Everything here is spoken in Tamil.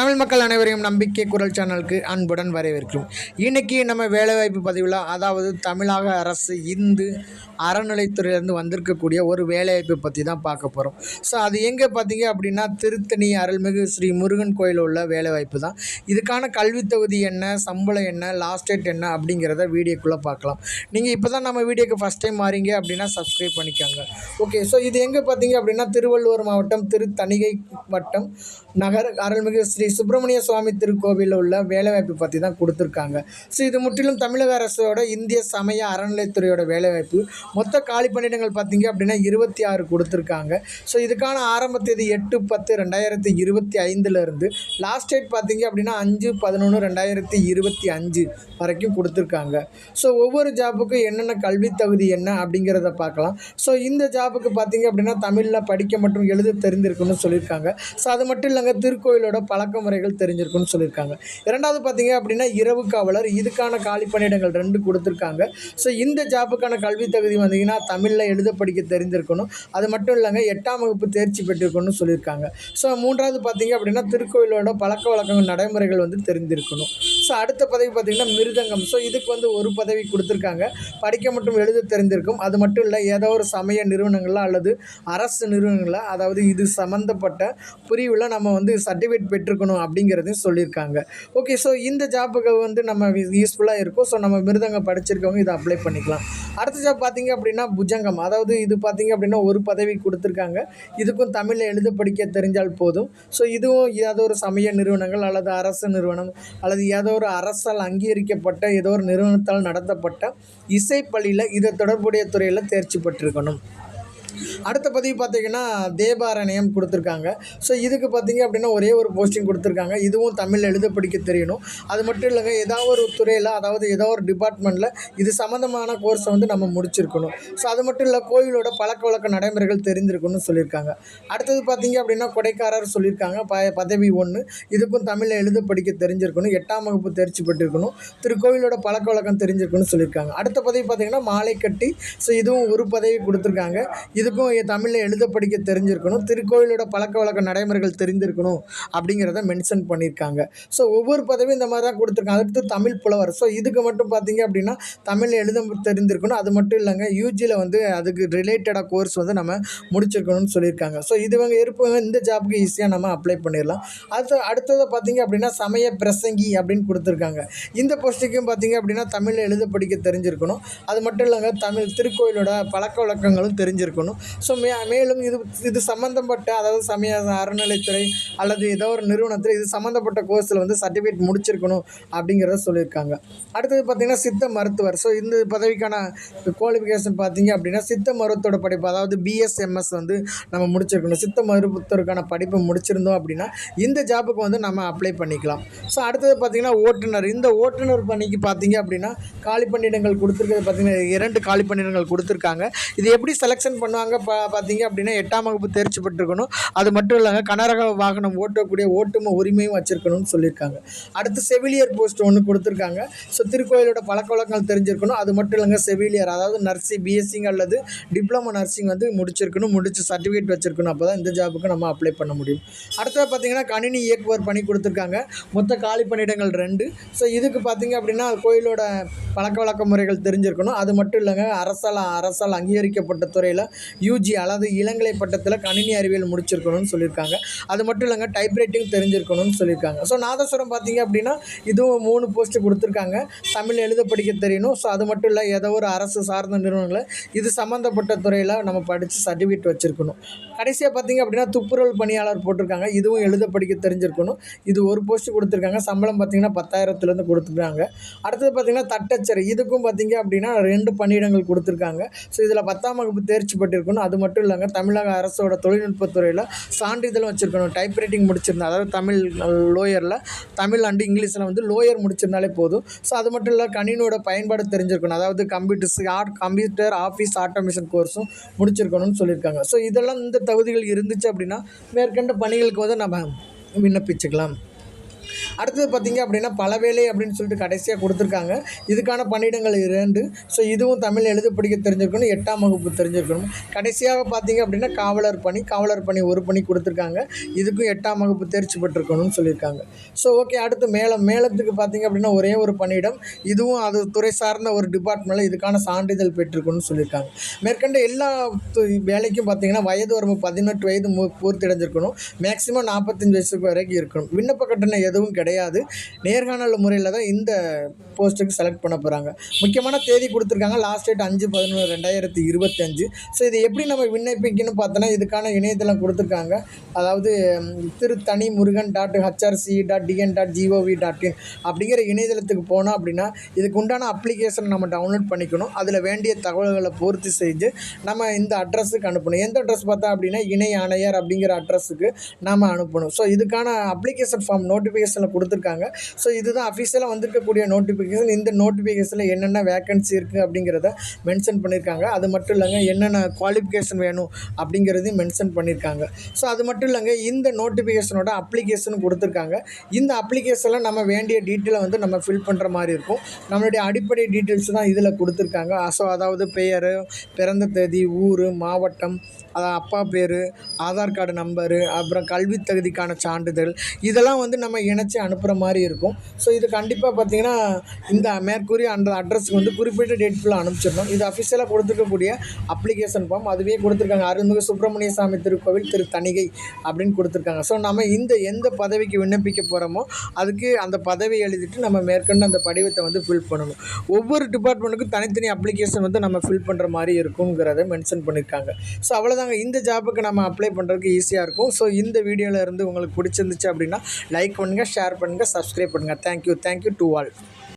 தமிழ் மக்கள் அனைவரையும் நம்பிக்கை குரல் சேனலுக்கு அன்புடன் வரவேற்கிறோம். இன்றைக்கி நம்ம வேலைவாய்ப்பு பதிவில் அதாவது தமிழக அரசு இந்து அறநிலைத்துறையிலேருந்து வந்திருக்கக்கூடிய ஒரு வேலைவாய்ப்பை பற்றி தான் பார்க்க போகிறோம் ஸோ அது எங்கே பார்த்தீங்க அப்படின்னா திருத்தணி அருள்மிகு ஸ்ரீ முருகன் கோயில் உள்ள வேலைவாய்ப்பு தான். இதுக்கான கல்வித் தொகுதி என்ன சம்பளம் என்ன லாஸ்ட் டேட் என்ன அப்படிங்கிறத வீடியோக்குள்ளே பார்க்கலாம். நீங்கள் இப்போ தான் நம்ம வீடியோக்கு ஃபஸ்ட் டைம் மாறீங்க அப்படின்னா சப்ஸ்கிரைப் பண்ணிக்கோங்க. ஓகே ஸோ இது எங்கே பார்த்தீங்க அப்படின்னா திருவள்ளூர் மாவட்டம் திருத்தணிகை வட்டம் நகர் அருள்மிகு ஸ்ரீ சுப்பிரமணிய சுவாமி திருக்கோவிலில் உள்ள வேலைவாய்ப்பு பற்றி தான் கொடுத்துருக்காங்க. ஸோ இது முற்றிலும் தமிழக அரசோட இந்திய சமய அறநிலைத்துறையோட வேலைவாய்ப்பு. மொத்த காலி பணியிடங்கள் பார்த்தீங்க அப்படின்னா இருபத்தி ஆறு கொடுத்துருக்காங்க. ஸோ இதுக்கான ஆரம்ப தேதி எட்டு பத்து ரெண்டாயிரத்தி இருபத்தி ஐந்துலேருந்து லாஸ்ட் டேட் பார்த்தீங்க அப்படின்னா அஞ்சு பதினொன்று ரெண்டாயிரத்தி இருபத்தி அஞ்சு வரைக்கும் கொடுத்துருக்காங்க. ஸோ ஒவ்வொரு ஜாபுக்கும் என்னென்ன கல்வி தகுதி என்ன அப்படிங்கிறத பார்க்கலாம். ஸோ இந்த ஜாபுக்கு பார்த்தீங்க அப்படின்னா தமிழில் படிக்க மற்றும் எழுத தெரிந்திருக்குன்னு சொல்லியிருக்காங்க. ஸோ அது மட்டும் இல்லைங்க திருக்கோயிலோட பழக்க முறைகள் தெரிஞ்சிருக்குன்னு சொல்லியிருக்காங்க. இரண்டாவது பார்த்தீங்க அப்படின்னா இரவு காவலர் இதுக்கான காலி பணியிடங்கள் ரெண்டு கொடுத்துருக்காங்க. ஸோ இந்த ஜாப்புக்கான கல்வி தகுதி வந்தீங்கன்னா தமிழில் எழுத படிக்க தெரிஞ்சிருக்கணும். அது மட்டும் இல்லைங்க எட்டாம் வகுப்பு தேர்ச்சி பெற்றிருக்கணும்னு சொல்லியிருக்காங்க. ஸோ மூன்றாவது பார்த்தீங்க அப்படின்னா திருக்கோயிலோட பழக்க வழக்கங்கள் நடைமுறைகள் வந்து தெரிஞ்சிருக்கணும். ஸோ அடுத்த பதவி பார்த்திங்கன்னா மிருதங்கம். ஸோ இதுக்கு வந்து ஒரு பதவி கொடுத்துருக்காங்க. படிக்க மட்டும் எழுத தெரிந்திருக்கும். அது மட்டும் இல்லை ஏதோ ஒரு சமய நிறுவனங்களில் அல்லது அரசு நிறுவனங்களில் அதாவது இது சம்மந்தப்பட்ட பிரிவில் நம்ம வந்து சர்டிஃபிகேட் பெற்றுக்கணும் அப்படிங்கிறதையும் சொல்லியிருக்காங்க. ஓகே ஸோ இந்த ஜாப்புக்கு வந்து நம்ம யூஸ்ஃபுல்லாக இருக்கும். ஸோ நம்ம மிருதங்கம் படிச்சிருக்கவங்க இதை அப்ளை பண்ணிக்கலாம். அடுத்த ஜாப் பார்த்தீங்க அப்படின்னா புஜங்கம். அதாவது இது பார்த்திங்க அப்படின்னா ஒரு பதவி கொடுத்துருக்காங்க. இதுக்கும் தமிழில் எழுத படிக்க தெரிஞ்சால் போதும். ஸோ இதுவும் ஏதோ ஒரு சமய நிறுவனங்கள் அல்லது அரசு நிறுவனம் அல்லது ஏதோ ஒரு அரசால் அங்கீகரிக்கப்பட்ட ஏதோ ஒரு நிறுவனத்தால் நடத்தப்பட்ட இசைப்பள்ளியில் இது தொடர்புடைய துறையில் தேர்ச்சி பெற்றிருக்கணும். அடுத்த பதிவு பார்த்தீங்கன்னா தேபாரண்யம் கொடுத்துருக்காங்க. ஸோ இதுக்கு பார்த்தீங்க அப்படின்னா ஒரே ஒரு போஸ்டிங் கொடுத்துருக்காங்க. இதுவும் தமிழில் எழுத படிக்க தெரியணும். அது மட்டும் இல்லைங்க ஏதாவது ஒரு துறையில் அதாவது ஏதோ ஒரு டிபார்ட்மெண்ட்டில் இது சம்மந்தமான கோர்ஸை வந்து நம்ம முடிச்சிருக்கணும். ஸோ அது மட்டும் இல்லை கோயிலோட பழக்க வழக்க நடைமுறைகள் தெரிஞ்சிருக்கணும்னு சொல்லியிருக்காங்க. அடுத்தது பார்த்தீங்க அப்படின்னா கொடைக்காரர் சொல்லியிருக்காங்க ப பதவி ஒன்று இதுக்கும் தமிழில் எழுத படிக்க தெரிஞ்சிருக்கணும். எட்டாம் வகுப்பு தேர்ச்சி பெற்றிருக்கணும். திருக்கோவிலோட பழக்க வழக்கம் தெரிஞ்சிருக்கணும்னு சொல்லியிருக்காங்க. அடுத்த பதவி பார்த்தீங்கன்னா மாலை கட்டி ஸோ இதுவும் ஒரு பதவி கொடுத்துருக்காங்க. இதுக்கும் தமிழில் எழுத படிக்க தெரிஞ்சிருக்கணும். திருக்கோயிலோட பழக்க வழக்க நடைமுறைகள் தெரிஞ்சிருக்கணும் அப்படிங்கிறத மென்ஷன் பண்ணியிருக்காங்க ஸோ ஒவ்வொரு பதவியும் இந்த மாதிரி தான் கொடுத்துருக்காங்க. அடுத்து தமிழ் புலவர். ஸோ இதுக்கு மட்டும் பார்த்தீங்க அப்படின்னா தமிழில் எழுத தெரிந்திருக்கணும். அது மட்டும் இல்லைங்க யூஜியில் வந்து அதுக்கு ரிலேட்டடாக கோர்ஸ் வந்து நம்ம முடிச்சிருக்கணும்னு சொல்லியிருக்காங்க. ஸோ இதுவங்க இருப்பவங்க இந்த ஜாப்புக்கு ஈஸியாக நம்ம அப்ளை பண்ணிடலாம் அடுத்து அடுத்தது பார்த்தீங்க அப்படின்னா சமய பிரசங்கி அப்படின்னு கொடுத்துருக்காங்க. இந்த போஸ்ட்டுக்கும் பார்த்தீங்க அப்படின்னா தமிழில் எழுத படிக்க தெரிஞ்சிருக்கணும். அது மட்டும் இல்லைங்க தமிழ் திருக்கோயிலோட பழக்க வழக்கங்களும் தெரிஞ்சிருக்கணும். ஸோ மே மேலும் இது இது சம்மந்தப்பட்ட அதாவது சமய அறநிலைத்துறை அல்லது ஏதோ ஒரு நிறுவனத்தில் இது சம்மந்தப்பட்ட கோர்ஸில் வந்து சர்டிஃபிகேட் முடிச்சிருக்கணும் அப்படிங்கிறத சொல்லியிருக்காங்க. அடுத்தது பார்த்திங்கன்னா சித்த மருத்துவர். ஸோ இந்த பதவிக்கான குவாலிஃபிகேஷன் பார்த்தீங்க அப்படின்னா சித்த மருத்துவோட படிப்பு அதாவது பிஎஸ்எம்எஸ் வந்து நம்ம முடிச்சிருக்கணும். சித்த மருத்துவருக்கான படிப்பை முடிச்சிருந்தோம் அப்படின்னா இந்த ஜாபுக்கு வந்து நம்ம அப்ளை பண்ணிக்கலாம். ஸோ அடுத்தது பார்த்திங்கன்னா ஓட்டுநர். இந்த ஓட்டுநர் பணிக்கு பார்த்தீங்க அப்படின்னா காலி பணியிடங்கள் கொடுத்துருக்கிறது பார்த்திங்கன்னா இரண்டு காலி பணியிடங்கள் கொடுத்துருக்காங்க. இது எப்படி செலெக்ஷன் பண்ணுவாங்க பா பார்த்தீங்க அப்படின்னா எட்டாம் வகுப்பு தேர்ச்சி பெற்றிருக்கணும். அது மட்டும் இல்லாமல் கனரக வாகனம் ஓட்டக்கூடிய ஓட்டும உரிமையும் வச்சுருக்கணும்னு சொல்லியிருக்காங்க. அடுத்து செவிலியர் போஸ்ட் ஒன்று கொடுத்துருக்காங்க. ஸோ திருக்கோயிலோட பழக்க வழக்கங்கள் தெரிஞ்சிருக்கணும். அது மட்டும் இல்லைங்க செவிலியர் அதாவது நர்சிங் பிஎஸ்சிங் அல்லது டிப்ளமோ நர்சிங் வந்து முடிச்சிருக்கணும். முடிச்சு சர்டிஃபிகேட் வச்சுருக்கணும். அப்போ தான் இந்த ஜாபுக்கு நம்ம அப்ளை பண்ண முடியும். அடுத்தது பார்த்தீங்கன்னா கணினி இயக்குவர் பணி கொடுத்துருக்காங்க. மொத்த காலி பணியிடங்கள் ரெண்டு. ஸோ இதுக்கு பார்த்தீங்க அப்படின்னா கோயிலோட பழக்க வழக்க முறைகள் தெரிஞ்சிருக்கணும். அது மட்டும் இல்லைங்க அரசால் அரசால் அங்கீகரிக்கப்பட்ட துறையில் யூஜி அதாவது இளங்கலை பட்டத்தில் கணினி அறிவியல் முடிச்சிருக்கணும்னு சொல்லியிருக்காங்க. அது மட்டும் இல்லைங்க டைப்ரைட்டிங் தெரிஞ்சிருக்கணும்னு சொல்லியிருக்காங்க. ஸோ நாதஸ்வரம் பார்த்தீங்க அப்படின்னா இதுவும் மூணு போஸ்ட்டு கொடுத்துருக்காங்க. தமிழ் எழுத படிக்க தெரியணும். ஸோ அது மட்டும் இல்லை ஏதோ ஒரு அரசு சார்ந்த நிறுவனங்களை இது சம்மந்தப்பட்ட துறையில் நம்ம படித்து சர்டிஃபிகேட் வச்சுருக்கணும். கடைசியாக பார்த்தீங்க அப்படின்னா துப்புரவு பணியாளர் போட்டிருக்காங்க. இதுவும் எழுத படிக்க தெரிஞ்சிருக்கணும். இது ஒரு போஸ்ட்டு கொடுத்துருக்காங்க. சம்பளம் பார்த்தீங்கன்னா பத்தாயிரத்துலேருந்து கொடுத்துருக்காங்க. அடுத்தது பார்த்தீங்கன்னா தட்டச்சரை. இதுக்கும் பார்த்தீங்க அப்படின்னா ரெண்டு பணியிடங்கள் கொடுத்துருக்காங்க. ஸோ இதில் பத்தாம் வகுப்பு தேர்ச்சி பெற்றிருக்கணும். அது மட்டும் இல்லைங்க தமிழக அரசோட தொழில்நுட்பத்துறையில் சான்றிதழும் வச்சுருக்கணும் டைப் ரைட்டிங் முடிச்சிருந்தா அதாவது தமிழ் லோயரில் தமிழ் அண்டு இங்கிலீஷில் வந்து லோயர் முடிச்சிருந்தாலே போதும். ஸோ அது மட்டும் இல்லை கணினியோட பயன்பாடு தெரிஞ்சிருக்கணும். அதாவது computers or computer office automation கோர்ஸும் முடிச்சிருக்கணும்னு சொல்லியிருக்காங்க. ஸோ இதெல்லாம் இந்த தகுதிகள் இருந்துச்சு அப்படின்னா மேற்கண்ட பணிகளுக்கு வந்து நம்ம விண்ணப்பிச்சுக்கலாம். அடுத்தது பார்த்தீங்க அப்படின்னா பல வேலை அப்படின்னு சொல்லிட்டு கடைசியாக கொடுத்துருக்காங்க. இதுக்கான பணியிடங்கள் இரண்டு. ஸோ இதுவும் தமிழ் எழுத படிக்க தெரிஞ்சிருக்கணும் எட்டாம் வகுப்பு தெரிஞ்சிருக்கணும். கடைசியாக பார்த்தீங்க அப்படின்னா காவலர் பணி காவலர் பணி ஒரு பணி கொடுத்துருக்காங்க. இதுக்கும் எட்டாம் வகுப்பு தேர்ச்சி பெற்றிருக்கணும்னு சொல்லியிருக்காங்க. ஸோ ஓகே அடுத்து மேலம் மேலத்துக்கு பார்த்தீங்க அப்படின்னா ஒரே ஒரு பணியிடம். இதுவும் அது துறை சார்ந்த ஒரு டிபார்ட்மெண்ட்டில் இதுக்கான சான்றிதழ் பெற்றிருக்கணும்னு சொல்லியிருக்காங்க. மேற்கண்ட எல்லா து- வேலைக்கும் பார்த்தீங்கன்னா வயது வரம்பு பதினெட்டு வயது மு பூர்த்தி அடைஞ்சிருக்கணும். மேக்ஸிமம் நாற்பத்தஞ்சு வயசுக்கு வரைக்கும் இருக்கணும். விண்ணப்ப கட்டணம் எதுவும் கிடையாது. கிடையாது. நேர்காணல் முறையில் தான் இந்த போஸ்ட்டுக்கு செலக்ட் பண்ண போகிறாங்க முக்கியமான தேதி கொடுத்துருக்காங்க. லாஸ்ட் டேட் அஞ்சு பதினொன்று ரெண்டாயிரத்தி இருபத்தஞ்சு. ஸோ இது எப்படி நம்ம விண்ணப்பிக்கணும்னு பார்த்தோன்னா இதுக்கான இணையதளம் கொடுத்துருக்காங்க. அதாவது Thiru Thani Murugan dot HRC dot TN dot GOV dot in அப்படிங்கிற இணையதளத்துக்கு போனோம் அப்படின்னா இதுக்கு உண்டான அப்ளிகேஷன் நம்ம டவுன்லோட் பண்ணிக்கணும். அதில் வேண்டிய தகவல்களை பூர்த்தி செஞ்சு நம்ம இந்த அட்ரஸுக்கு அனுப்பணும். எந்த அட்ரஸ் பார்த்தா அப்படின்னா இணை ஆணையர் அப்படிங்கிற அட்ரஸுக்கு நாம் அனுப்பணும். ஸோ இதுக்கான அப்ளிகேஷன் ஃபார்ம் நோட்டிஃபிகேஷனில் கொடுத்துருக்காங்க. ஸோ இதுதான் அஃபிஷியலாக வந்திருக்கக்கூடிய நோட்டிஃபிகேஷன் இந்த நோட்டிஃபிகேஷனில் என்னென்ன வேக்கன்சி இருக்குது அப்படிங்கிறத மென்ஷன் பண்ணியிருக்காங்க அது மட்டும் இல்லைங்க என்னென்ன குவாலிஃபிகேஷன் வேணும் அப்படிங்கிறதையும் மென்ஷன் பண்ணியிருக்காங்க ஸோ அது மட்டும் இல்லைங்க இந்த நோட்டிஃபிகேஷனோட அப்ளிகேஷன் கொடுத்துருக்காங்க. இந்த அப்ளிகேஷனில் நம்ம வேண்டிய டீட்டெயிலை வந்து நம்ம ஃபில் பண்ணுற மாதிரி இருக்கும். நம்மளுடைய அடிப்படை டீட்டெயில்ஸ் தான் இதில் கொடுத்துருக்காங்க. ஸோ அதாவது பெயர் பிறந்த தேதி ஊர் மாவட்டம் அதான் அப்பா பேர் ஆதார் கார்டு நம்பரு அப்புறம் கல்வி தகுதிக்கான சான்றிதழ். இதெல்லாம் வந்து நம்ம இணைச்சி அனுப்புகிற மாதிரி இருக்கும். ஸோ இது கண்டிப்பாக பார்த்தீங்கன்னா இந்த மேற்கூறிய அந்த அட்ரஸ்க்கு வந்து குறிப்பிட்ட டேட்குள்ளே அனுப்பிச்சிடணும். இது அஃபிஷியலாக கொடுத்துருக்கக்கூடிய அப்ளிகேஷன் ஃபார்ம் அதுவே கொடுத்துருக்காங்க. அருள்மிகு சுப்பிரமணிய சாமி திருக்கோவில் திரு தணிகை அப்படின்னு கொடுத்துருக்காங்க. ஸோ நம்ம இந்த எந்த பதவிக்கு விண்ணப்பிக்க போகிறோமோ அதுக்கு அந்த பதவி எழுதிட்டு நம்ம மேற்கொண்டு அந்த படிவத்தை வந்து ஃபில் பண்ணணும். ஒவ்வொரு டிபார்ட்மெண்ட்டுக்கும் தனித்தனி அப்ளிகேஷன் வந்து நம்ம ஃபில் பண்ணுற மாதிரி இருக்குங்கிறத மென்ஷன் பண்ணியிருக்காங்க ஸோ அவ்வளோதாங்க இந்த ஜாபுக்கு நம்ம அப்ளை பண்ணுறதுக்கு ஈஸியாக இருக்கும். ஸோ இந்த வீடியோவில் இருந்து உங்களுக்கு பிடிச்சிருந்துச்சு அப்படின்னா லைக் பண்ணுங்கள் ஷேர் பண்ணுங்கள் சப்ஸ்கிரைப் பண்ணுங்கள் தேங்க்யூ தேங்க்யூ டு ஆல்